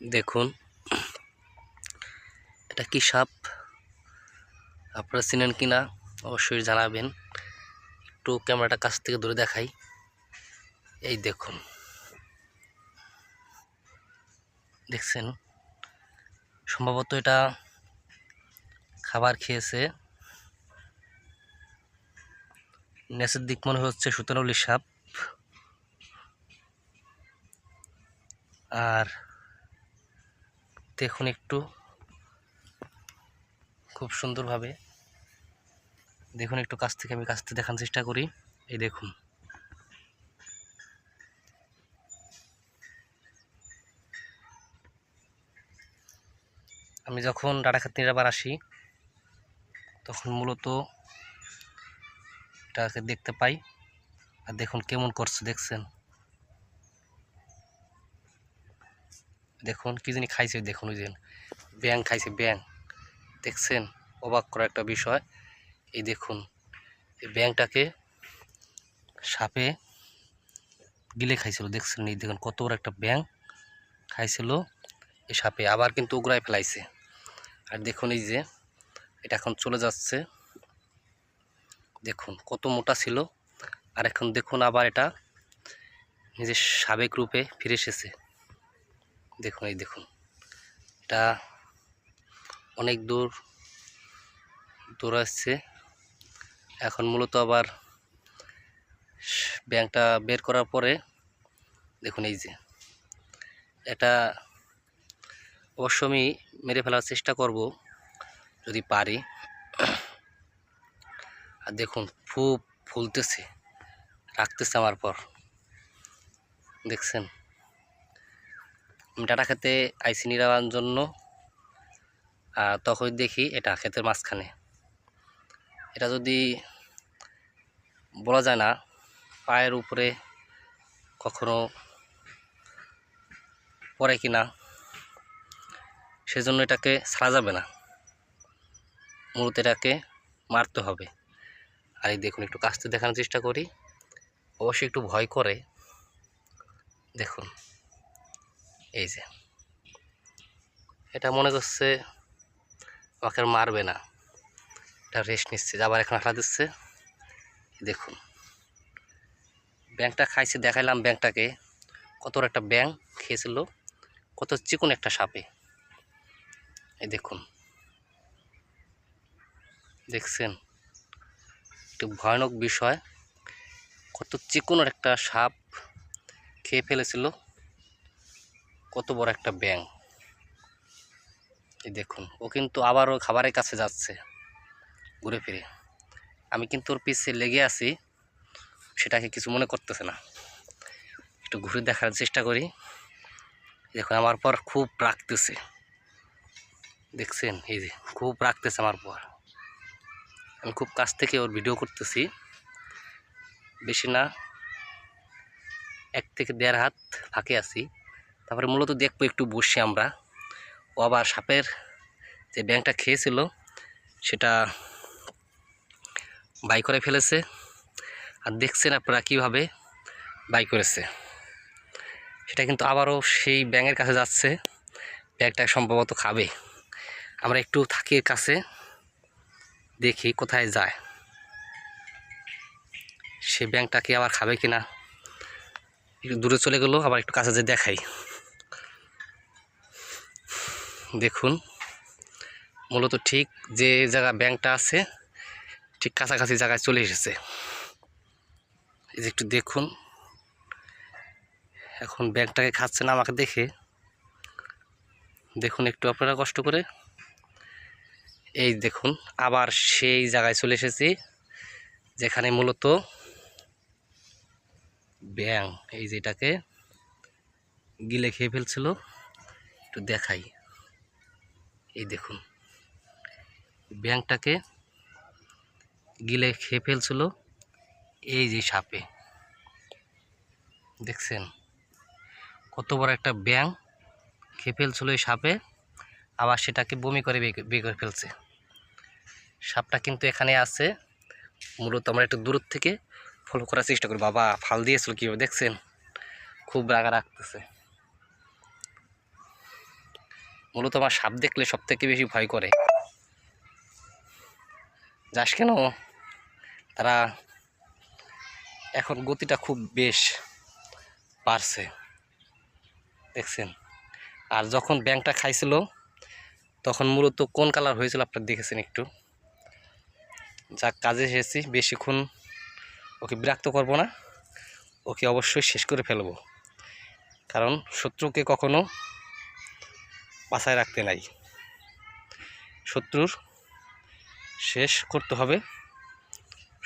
দেখুন, এটা কি সাপ? আপনারা চিনেন কি না, অবশ্যই জানাবেন। একটু ক্যামেরাটা কাছ থেকে দূরে দেখাই। এই দেখুন। দেখছেন? সম্ভবত এটা খাবার খেয়েছে। নেচের দিক মনে হচ্ছে সুতনলি সাপ। আর দেখুন একটু। খুব সুন্দরভাবে। দেখুন একটু কাছ থেকে আমি কাছ থেকে দেখানোর চেষ্টা করি। এই দেখুন। আমি যখন ডাটা খাত নিরাবার আসি, তখন মূলত এটাকে দেখতে পাই। আর দেখুন কেমন করছে, দেখছেন? দেখুন, কি জানি খাইছে, দেখুন ওই যে ব্যাং খাইছে ব্যাং দেখছেন? অবাক করা একটা বিষয়। এই দেখুন, এই ব্যাংটাকে সাপে গিলে খাইছিল, দেখছেন? এই দেখুন, কত বড় একটা ব্যাং খাইছিল এই সাপে। আবার কিন্তু উগড়ায় ফেলাইছে। আর দেখুন এই যে, এটা এখন চলে যাচ্ছে। দেখুন, কত মোটা ছিল। আর এখন দেখুন আবার এটা নিজের সাবেক রূপে ফিরে এসেছে। দেখুন, এই দেখুন। এটা অনেক দূর দৌড়াচ্ছে এখন মূলত আবার ব্যাংকটা বের করার পরে, দেখুন এই যে। এটা অবশ্য আমি মেরে ফেলার চেষ্টা করব, যদি পারি। আর দেখুন, খুব ফুলতেছে, রাখতেছে আমার পর। দেখছেন? ডাটা খেতে আইসি নিরাবার জন্য আর তখন দেখি এটা ক্ষেতের মাঝখানে। এটা যদি বলা যায় না, পায়ের উপরে কখনো পড়ে কি না সেজন্য এটাকে ছাড়া যাবে না। মূলত এটাকে মারতে হবে। আর এই দেখুন, একটু কাছতে দেখানোর চেষ্টা করি। অবশ্যই একটু ভয় করে। দেখুন। এই যে। এটা মনে করছে আমাকে মারবে না। এটা রেস্ট নিচ্ছে আবার এখন হাঁটা দিচ্ছে। দেখুন। ব্যাংকটা খাইছে, দেখাইলাম ব্যাংকটাকে। কত একটা ব্যাং খেয়েছিল, কত চিকন একটা সাপে। এই দেখুন। দেখছেন? একটু ভয়ানক বিষয়। কত চিকন একটা সাপ খেয়ে ফেলেছিল। কত বড় একটা ব্যাং এই দেখুন, ও কিন্তু আবার আবারও খাবারের কাছে যাচ্ছে, ঘুরে ফিরে। আমি কিন্তু ওর পিছিয়ে লেগে আছি, সেটাকে কিছু মনে করতেছে না। একটু ঘুরে দেখার চেষ্টা করি। দেখুন, আমার পর খুব রাখতেছে দেখছেন, এই যে খুব রাখতেছে আমার পর। আমি খুব কাছ থেকে ওর ভিডিও করতেছি। বেশি না, এক থেকে দেড় হাত ফাঁকে আছি। তারপরে মূলত দেখব একটু বসে আমরা। ও আবার সাপের যে ব্যাংকটা খেয়েছিল, সেটা বাই করে ফেলেছে। আর দেখছেন আপনারা কীভাবে বাই করেছে। সেটা কিন্তু আবারও সেই ব্যাঙের কাছে যাচ্ছে। ব্যাগটা সম্ভবত খাবে। আমরা একটু থাকি কাছে, দেখি কোথায় যায়। সে ব্যাংকটাকে আবার খাবে কিনা? একটু দূরে চলে গেলো, আবার একটু কাছে যে দেখাই। দেখুন, মূলত ঠিক যে জায়গা ব্যাংকটা আছে, ঠিক কাছাকাছি জায়গায় চলে এসেছে। এই যে একটু দেখুন, এখন ব্যাংকটাকে খাচ্ছে না আমাকে দেখে। দেখুন একটু আপনারা কষ্ট করে। এই দেখুন, আবার সেই জায়গায় চলে এসেছি, যেখানে মূলত ব্যাং এই যেটাকে গিলে খেয়ে ফেলছিল। একটু দেখাই। এই দেখুন। ব্যাংটাকে গিলে খেয়ে ফেলছিল এই যে সাপে। দেখছেন? কত বড় একটা ব্যাং খেয়ে ফেলছিল এই সাপে, আবার সেটাকে বমি করে বের করে ফেলছে। সাপটা কিন্তু এখানে আছে। মূলত আমরা একটু দূর থেকে ফলো করার চেষ্টা করি বাবা, ফাল দিয়েছিল কীভাবে? দেখছেন? খুব রাগা রাখতেছে মূলত আমার সাপ দেখলে সব থেকে বেশি ভয় করে। যাস কেন? তারা এখন গতিটা খুব বেশ বাড়ছে, দেখছেন? আর যখন ব্যাংকটা খাইছিল, তখন মূলত কোন কালার হয়েছিল আপনারা দেখেছেন একটু? যা কাজে এসেছি, বেশিক্ষণ ওকে বিরক্ত করব না, ওকে অবশ্যই শেষ করে ফেলব। কারণ শত্রুকে কখনো বাঁচায় রাখতে নাই। শত্রুর শেষ করতে হবে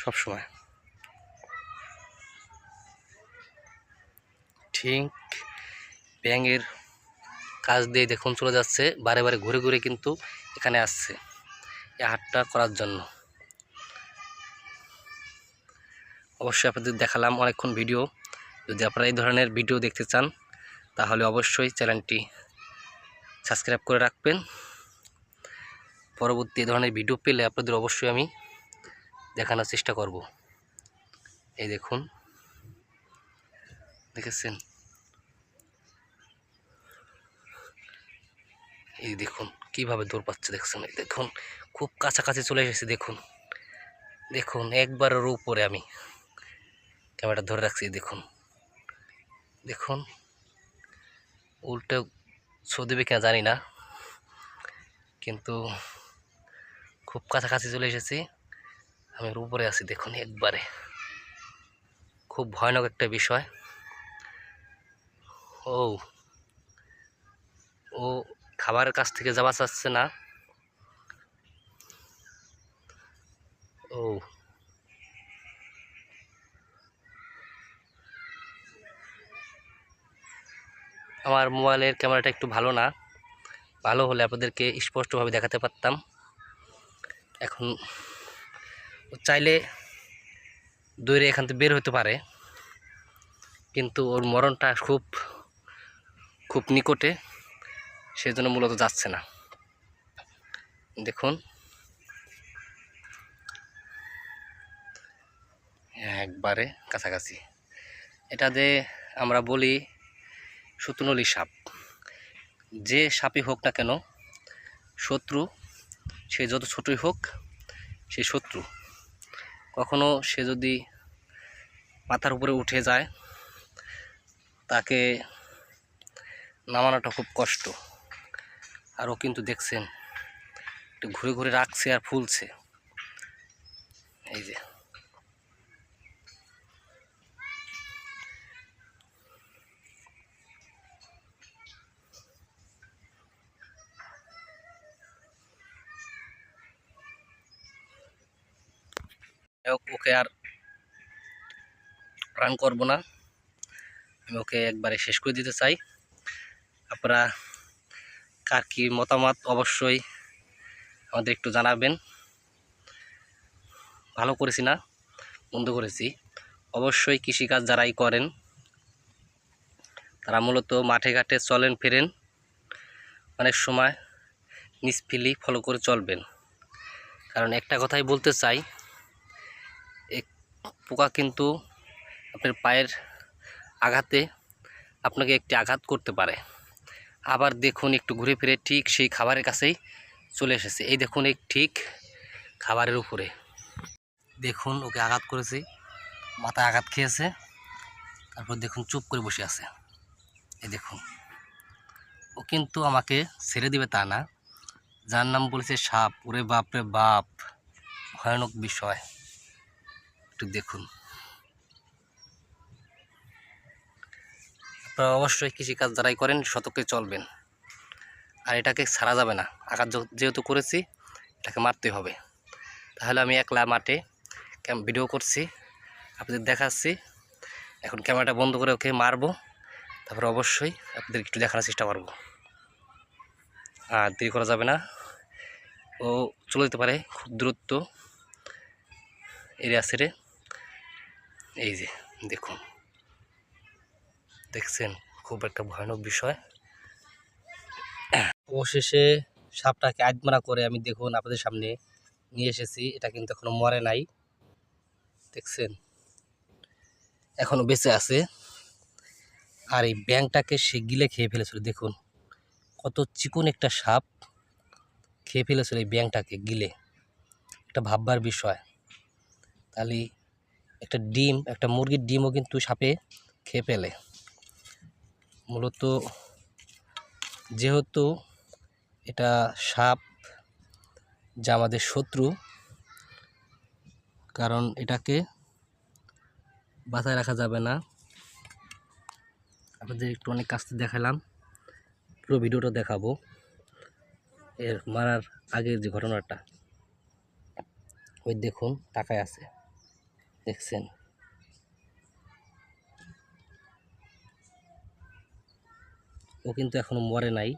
সব সময় ঠিক ব্যাঙের কাজ দিয়ে দেখুন চলে যাচ্ছে, বারে বারে ঘুরে ঘুরে কিন্তু এখানে আসছে এই হাটটা করার জন্য। অবশ্যই আপনাদের দেখালাম অনেকক্ষণ ভিডিও। যদি আপনারা এই ধরনের ভিডিও দেখতে চান, তাহলে অবশ্যই চ্যানেলটি সাবস্ক্রাইব করে রাখবেন। পরবর্তী ধরনের ভিডিও পেলে আপনাদের অবশ্যই আমি দেখানোর চেষ্টা করব। এই দেখুন। দেখেছেন? এই দেখুন, কীভাবে দৌড় পাচ্ছে দেখছেন? এই দেখুন, খুব কাছাকাছি চলে এসেছে, দেখুন। দেখুন, একবারের উপরে আমি ক্যামেরাটা ধরে রাখছি, দেখুন। দেখুন, উল্টে দেবে কিনা জানি না। কিন্তু খুব কাছাকাছি চলে এসেছি। আমি উপরে আছি, দেখুন একবারে। খুব ভয়ানক একটা বিষয়। ও ও খাবারের কাছ থেকে যাওয়া চাচ্ছে না। ও আমার মোবাইলের ক্যামেরাটা একটু ভালো না। ভালো হলে আপনাদেরকে স্পষ্টভাবে দেখাতে পারতাম। এখন চাইলে দৌড়ে এখান থেকে বের হতে পারে। কিন্তু ওর মরণটা খুব খুব নিকটে, সেজন্য মূলত যাচ্ছে না। দেখুন। একবারে কাছাকাছি। এটা যে আমরা বলি সুতনলি সাপ। যে সাপই হোক না কেন, শত্রু, সে যত ছোটই হোক, সে শত্রু। কখনো সে যদি মাথার উপরে উঠে যায়, তাকে নামানোটা খুব কষ্ট। আর ও কিন্তু দেখছেন, একটু ঘুরে ঘুরে রাখছে আর ফুলছে। এই যে। ওকে আর রান করব না। আমি ওকে একবারে শেষ করে দিতে চাই। আপনারা কার কী মতামত অবশ্যই আমাদের একটু জানাবেন। ভালো করেছি না বন্ধ করেছি। অবশ্যই কৃষিকাজ যারাই করেন, তারা মূলত মাঠে ঘাটে চলেন, ফেরেন। অনেক সময় নিষ্ফিলি ফলো করে চলবেন। কারণ একটা কথাই বলতে চাই পোকা কিন্তু আপনার পায়ের আঘাতে আপনাকে একটি আঘাত করতে পারে। আবার দেখুন একটু ঘুরে ফিরে ঠিক সেই খাবারের কাছেই চলে এসেছে। এই দেখুন এই ঠিক খাবারের উপরে। দেখুন ওকে আঘাত করেছি, মাথায় আঘাত খেয়েছে, তারপর দেখুন চুপ করে বসে আছে। এই দেখুন, ও কিন্তু আমাকে ছেড়ে দিবে তা না। যার নাম বলেছে সাপ। ওরে বাপ রে বাপ, ভয়ানক বিষয়। একটু দেখুন। আপনারা অবশ্যই কৃষিকাজ যারাই করেন শতকে চলবেন। আর এটাকে ছাড়া যাবে না। আঘাত যেহেতু করেছি, এটাকে মারতে হবে। তাহলে আমি একলা মাঠে ভিডিও করছি, আপনাদের দেখাচ্ছি। এখন ক্যামেরাটা বন্ধ করে ওকে মারবো। তারপরে অবশ্যই আপনাদের একটু দেখানোর চেষ্টা করব। আর দেরি করা যাবে না। ও চলে যেতে পারে খুব দূরত্ব এরিয়া ছেড়ে। এই যে, দেখুন। দেখছেন? খুব একটা ভয়ানক বিষয়। অবশেষে সাপটাকে আজমারা করে আমি দেখুন আপনাদের সামনে নিয়ে এসেছি। এটা কিন্তু এখনও মরে নাই। দেখছেন? এখনও বেঁচে আছে। আর এই ব্যাংটাকে সে গিলে খেয়ে ফেলেছিল, দেখুন। কত চিকন একটা সাপ খেয়ে ফেলেছিল এই ব্যাংটাকে গিলে। একটা ভাববার বিষয়। তাহলে একটা ডিম, একটা মুরগির ডিমও কিন্তু সাপে খেয়ে ফেলে। মূলত যেহেতু এটা সাপ, যা আমাদের শত্রু, কারণ এটাকে বাঁচায় রাখা যাবে না। আপনাদের একটু অনেক কাছ থেকে দেখালাম, পুরো ভিডিওটা দেখাবো, এর মারার আগের যে ঘটনাটা। ওই দেখুন টাকায় আছে। দেখছেন। ও কিন্তু এখনও মরে নাই।